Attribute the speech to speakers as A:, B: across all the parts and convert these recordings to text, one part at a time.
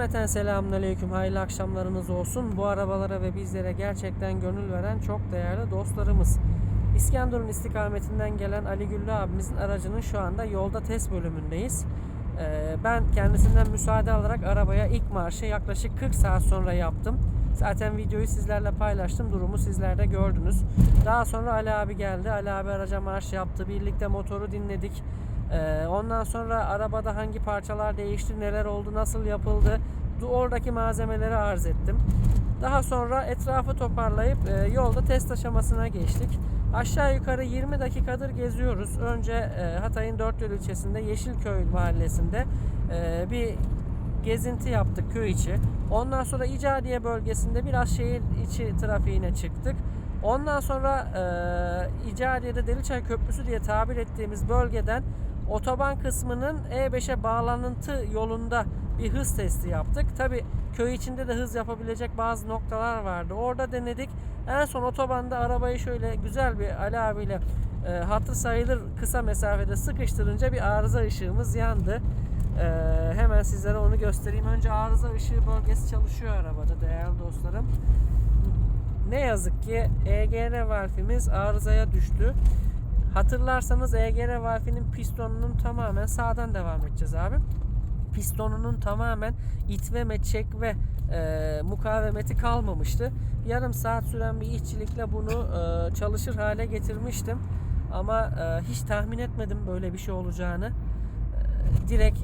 A: Cümleten selamünaleyküm. Hayırlı akşamlarınız olsun. Bu arabalara ve bizlere gerçekten gönül veren çok değerli dostlarımız. İskenderun istikametinden gelen Ali Güllü abimizin aracının şu anda yolda test bölümündeyiz. Ee, Ben kendisinden müsaade alarak arabaya ilk marşı yaklaşık 40 saat sonra yaptım. Zaten videoyu sizlerle paylaştım. Durumu sizler de gördünüz. Daha sonra Ali abi geldi. Ali abi araca marş yaptı. Birlikte motoru dinledik. Ee, Ondan sonra arabada hangi parçalar değişti, neler oldu, nasıl yapıldı, oradaki malzemeleri arz ettim. Daha sonra etrafı toparlayıp e, yolda test aşamasına geçtik. Aşağı yukarı 20 dakikadır geziyoruz. Önce e, Hatay'ın Dörtyol ilçesinde Yeşilköy mahallesinde e, bir gezinti yaptık köy içi. Ondan sonra İcadiye bölgesinde biraz şehir içi trafiğine çıktık. Ondan sonra e, İcadiye'de Deliçay Köprüsü diye tabir ettiğimiz bölgeden otoban kısmının E5'e bağlanıntı yolunda bir hız testi yaptık. Tabi köy içinde de hız yapabilecek bazı noktalar vardı. Orada denedik. En son otobanda arabayı şöyle güzel bir Ali abiyle e, hatır sayılır kısa mesafede sıkıştırınca bir arıza ışığımız yandı. E, hemen sizlere onu göstereyim. Önce arıza ışığı bölgesi çalışıyor arabada değerli dostlarım. Ne yazık ki EGR valfimiz arızaya düştü. Hatırlarsanız EGR valfinin pistonunun tamamen sağdan devam edeceğiz abi. Pistonunun tamamen itme, çekme e, mukavemeti kalmamıştı. Yarım saat süren bir işçilikle bunu e, çalışır hale getirmiştim. Ama e, hiç tahmin etmedim böyle bir şey olacağını. E, direkt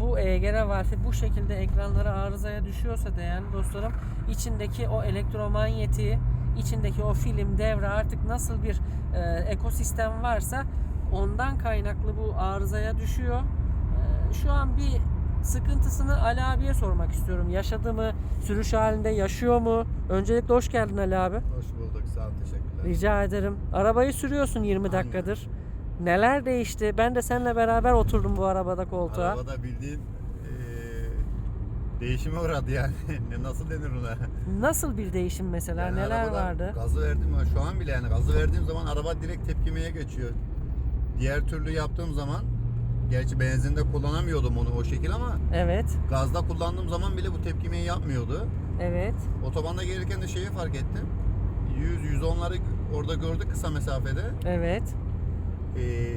A: bu EGR valfi bu şekilde ekranlara arızaya düşüyorsa değerli dostlarım içindeki o elektromanyetiği içindeki o film devre artık nasıl bir e, ekosistem varsa ondan kaynaklı bu arızaya düşüyor. E, şu an bir sıkıntısını Ali abiye sormak istiyorum. Yaşadı mı? Sürüş halinde yaşıyor mu? Öncelikle hoş geldin Ali abi.
B: Hoş bulduk. Sağ ol. Teşekkürler.
A: Rica ederim. Arabayı sürüyorsun 20
B: Aynen.
A: dakikadır. Neler değişti? Ben de seninle beraber oturdum bu arabada koltuğa.
B: Arabada bildiğin değişime uğradı yani. Nasıl denir ona?
A: Nasıl bir değişim mesela?
B: Yani
A: Neler vardı?
B: Gazı verdim ama şu an bile yani gazı verdiğim zaman araba direkt tepkimeye geçiyor. Diğer türlü yaptığım zaman gerçi benzinde kullanamıyordum onu o şekil ama
A: Evet.
B: gazda kullandığım zaman bile bu tepkimeyi yapmıyordu.
A: Evet.
B: Otobanda gelirken de şeyi fark ettim. 100 110'ları orada gördük kısa mesafede.
A: Evet.
B: Ee,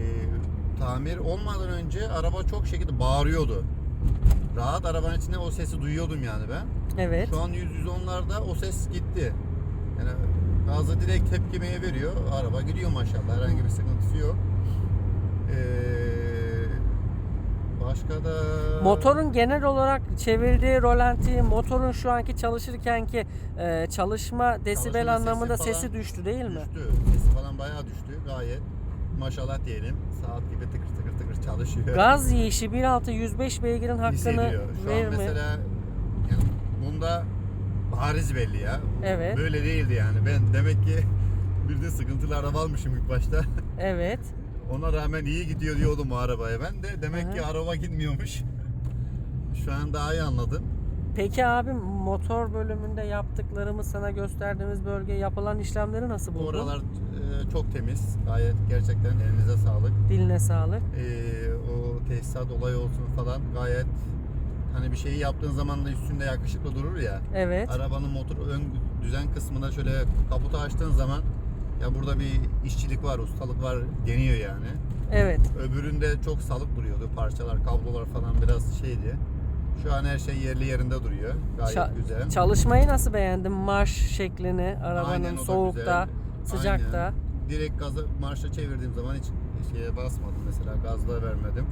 B: tamir olmadan önce araba çok şekilde bağırıyordu. Rahat arabanın içinde o sesi duyuyordum yani ben.
A: Evet.
B: Şu an 100-110'larda o ses gitti. Yani gazı direkt tepkimeye veriyor. Araba gidiyor maşallah. Herhangi bir sıkıntısı yok. Ee, başka da...
A: Motorun genel olarak çevirdiği rolanti, motorun şu anki çalışırkenki e, çalışma desibel
B: Çalışma
A: anlamında
B: sesi
A: sesi düştü değil mi?
B: Düştü. Sesi falan bayağı düştü. Gayet maşallah diyelim. Saat gibi tıkır tıkır tıkır çalışıyor.
A: Gaz yiyişi 1.6 105 beygirin hakkını
B: hissediyor. Şu
A: verir
B: an
A: mi?
B: mesela yani bunda bariz belli ya.
A: Evet.
B: Böyle değildi yani. Ben demek ki bildiğin sıkıntılı araba almışım ilk başta.
A: Evet.
B: Ona rağmen iyi gidiyor diyordum o arabaya. Ben de demek
A: Aha.
B: ki araba gitmiyormuş. Şu an daha iyi anladım.
A: Peki abi motor bölümünde yaptıklarımız sana gösterdiğimiz bölge yapılan işlemleri nasıl
B: Bu
A: buldun?
B: oralar çok temiz. Gayet gerçekten elinize sağlık.
A: Diline sağlık.
B: E, o tesisat olayı olsun falan gayet hani bir şeyi yaptığın zaman da üstünde yakışıklı durur ya.
A: Evet.
B: Arabanın motor ön düzen kısmına şöyle kaputu açtığın zaman ya burada bir işçilik var, ustalık var deniyor yani.
A: Evet.
B: Öbüründe çok salık duruyordu. Parçalar, kablolar falan biraz şeydi. Şu an her şey yerli yerinde duruyor. Gayet
A: Ça-
B: güzel.
A: Çalışmayı nasıl beğendin? Marş şeklini, arabanın
B: Aynen, o da
A: soğukta,
B: güzel.
A: Sıcakta.
B: Aynen. Direkt gazı marşa çevirdiğim zaman hiç şeye basmadım mesela gazla vermedim.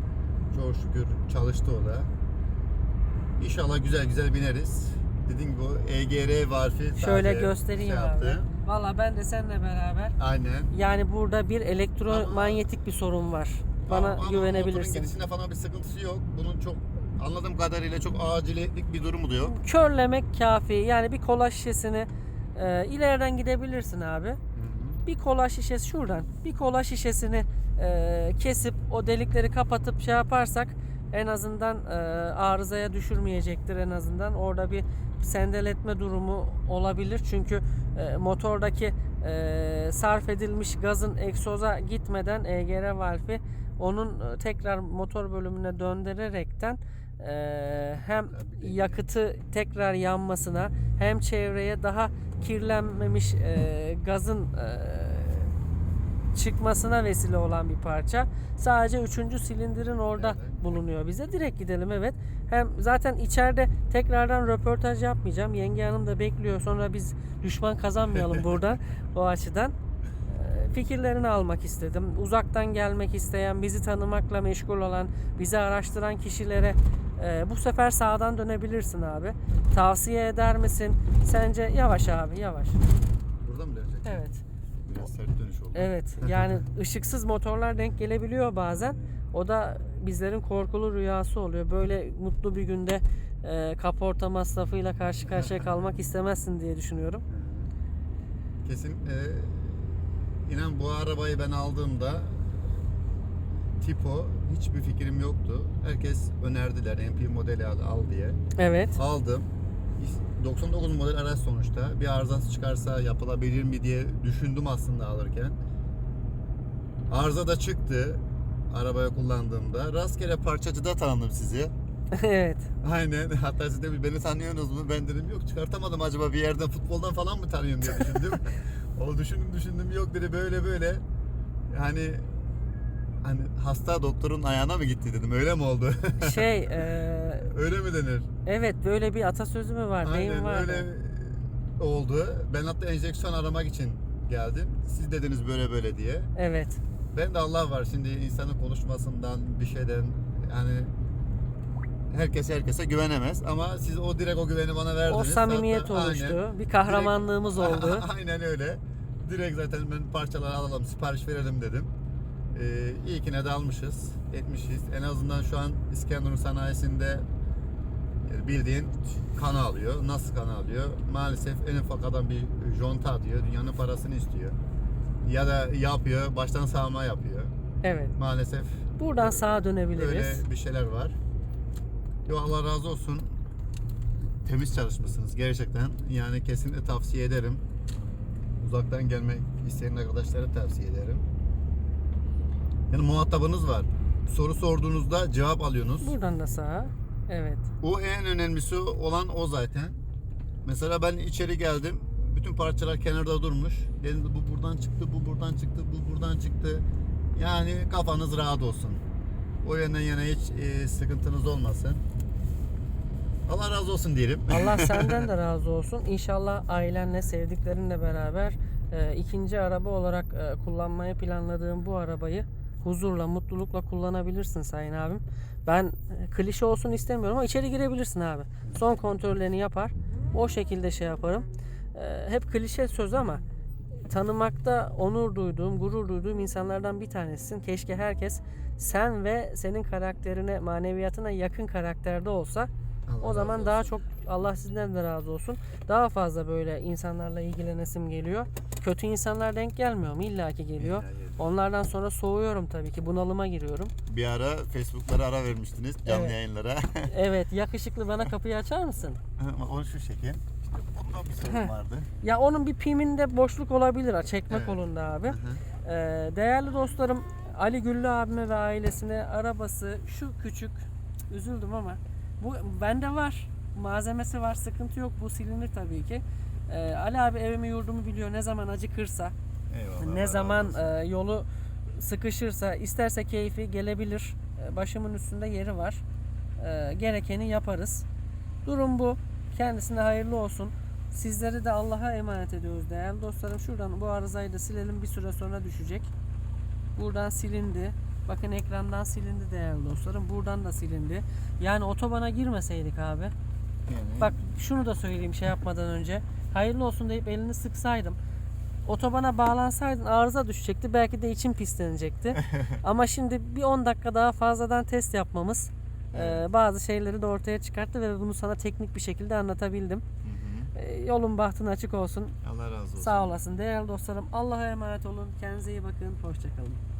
B: Çok şükür çalıştı o da. İnşallah güzel güzel bineriz. Dediğim gibi o EGR varfi
A: Şöyle göstereyim
B: şey
A: abi.
B: yaptı.
A: Valla ben de seninle beraber
B: Aynen.
A: yani burada bir elektromanyetik bir sorun var. Bana
B: Ama- ama
A: güvenebilirsin.
B: Motorun gidişinde falan bir sıkıntısı yok. Bunun çok anladığım kadarıyla çok acillik bir durumu da yok.
A: Körlemek kafi. Yani bir kola şişesini e, ileriden gidebilirsin abi. Bir kola şişesi şuradan. Bir kola şişesini e, kesip o delikleri kapatıp şey yaparsak en azından e, arızaya düşürmeyecektir en azından. Orada bir sendeletme durumu olabilir. Çünkü e, motordaki e, sarf edilmiş gazın egzoza gitmeden EGR valfi onun e, tekrar motor bölümüne döndürerekten e, hem yakıtı tekrar yanmasına hem çevreye daha kirlenmemiş e, gazın e, çıkmasına vesile olan bir parça. Sadece 3. silindirin orada bulunuyor bize. Direkt gidelim evet. Hem zaten içeride tekrardan röportaj yapmayacağım. Yenge Hanım da bekliyor. Sonra biz düşman kazanmayalım buradan o açıdan. Ee, Fikirlerini almak istedim. Uzaktan gelmek isteyen, bizi tanımakla meşgul olan, bizi araştıran kişilere e, bu sefer sağdan dönebilirsin abi. Tavsiye eder misin? Sence yavaş abi yavaş.
B: Buradan mı dönecek?
A: Evet.
B: Biraz sert dönüş oldu.
A: Evet yani ışıksız motorlar denk gelebiliyor bazen. O da bizlerin korkulu rüyası oluyor. Böyle mutlu bir günde e, kaporta masrafıyla karşı karşıya kalmak istemezsin diye düşünüyorum.
B: Kesin e, inan bu arabayı ben aldığımda tipo hiçbir fikrim yoktu. Herkes önerdiler MP modeli al, al diye.
A: Evet.
B: Aldım. 99 model araç sonuçta. Bir arızası çıkarsa yapılabilir mi diye düşündüm aslında alırken. Arıza da çıktı arabaya kullandığımda. Rastgele parçacıda tanıdım sizi.
A: evet.
B: Aynen. Hatta siz de beni tanıyorsunuz mu? Ben dedim yok çıkartamadım acaba bir yerden futboldan falan mı tanıyorum diye düşündüm. o düşündüm düşündüm yok dedi böyle böyle. Yani hani hasta doktorun ayağına mı gitti dedim. Öyle mi oldu?
A: Şey e,
B: öyle mi denir?
A: evet böyle bir atasözü mü var?
B: Aynen
A: var.
B: öyle oldu. Ben hatta enjeksiyon aramak için geldim. Siz dediniz böyle böyle diye.
A: Evet.
B: Ben de Allah var şimdi insanın konuşmasından bir şeyden yani herkes herkese güvenemez ama siz o direkt o güveni bana verdiniz.
A: O samimiyet
B: Hatta-
A: oluştu.
B: aynen.
A: Bir kahramanlığımız oldu.
B: aynen öyle. Direkt zaten ben parçaları alalım, sipariş verelim dedim. Ee, iyi ki ne de almışız, etmişiz. En azından şu an İskenderun sanayisinde e, bildiğin kan alıyor. Nasıl kan alıyor? Maalesef en ufak adam bir jonta atıyor. Dünyanın parasını istiyor. Ya da yapıyor, baştan sağma yapıyor.
A: Evet.
B: Maalesef
A: Buradan sağa dönebiliriz.
B: öyle bir şeyler var. Yo Allah razı olsun. Temiz çalışmışsınız gerçekten. Yani kesinlikle tavsiye ederim. Uzaktan gelmek isteyen arkadaşlara tavsiye ederim. Yani muhatabınız var. Soru sorduğunuzda cevap alıyorsunuz.
A: Buradan da sağa. Evet.
B: O en önemlisi olan o zaten. Mesela ben içeri geldim. Bütün parçalar kenarda durmuş. Dedim bu buradan çıktı, bu buradan çıktı, bu buradan çıktı. Yani kafanız rahat olsun. O yönden yana hiç e, sıkıntınız olmasın. Allah razı olsun diyelim.
A: Allah senden de razı olsun. İnşallah ailenle, sevdiklerinle beraber e, ikinci araba olarak e, kullanmayı planladığım bu arabayı huzurla, mutlulukla kullanabilirsin Sayın abim. Ben e, klişe olsun istemiyorum ama içeri girebilirsin abi. Son kontrollerini yapar. O şekilde şey yaparım. E, hep klişe söz ama tanımakta onur duyduğum, gurur duyduğum insanlardan bir tanesisin. Keşke herkes sen ve senin karakterine, maneviyatına yakın karakterde olsa.
B: Allah
A: O zaman
B: olsun.
A: daha çok Allah sizden de razı olsun. Daha fazla böyle insanlarla ilgilenesim geliyor. Kötü insanlar denk gelmiyor mu? İlla ki geliyor.
B: İlla geliyor.
A: Onlardan sonra soğuyorum tabii ki. Bunalıma giriyorum.
B: Bir ara Facebook'lara ara vermiştiniz canlı
A: Evet.
B: yayınlara.
A: Evet, yakışıklı bana kapıyı açar mısın?
B: o şu şekil. İşte bunda bir sorun vardı.
A: Ya onun bir piminde boşluk olabilir ha çekme
B: Evet.
A: kolunda abi.
B: Hı hı.
A: Ee, değerli dostlarım Ali Güllü abime ve ailesine arabası şu küçük üzüldüm ama bu bende var. Malzemesi var sıkıntı yok bu silinir tabii ki. Ee, Ali abi evimi yurdumu biliyor ne zaman acıkırsa
B: Eyvallah. Allah
A: ne zaman e, yolu sıkışırsa isterse keyfi gelebilir. E, başımın üstünde yeri var. E, gerekeni yaparız. Durum bu. Kendisine hayırlı olsun. Sizleri de Allah'a emanet ediyoruz değerli dostlarım. Şuradan bu arızayı da silelim bir süre sonra düşecek. Buradan silindi. Bakın ekrandan silindi değerli dostlarım. Buradan da silindi. Yani otobana girmeseydik abi.
B: Yani-
A: Bak şunu da söyleyeyim şey yapmadan önce. Hayırlı olsun deyip elini sıksaydım. Otobana bağlansaydın arıza düşecekti. Belki de için pislenecekti. Ama şimdi bir 10 dakika daha fazladan test yapmamız e, bazı şeyleri de ortaya çıkarttı ve bunu sana teknik bir şekilde anlatabildim.
B: Hı hı.
A: E, yolun bahtın açık olsun.
B: Allah razı olsun.
A: Sağ olasın değerli dostlarım. Allah'a emanet olun. Kendinize iyi bakın. Hoşçakalın.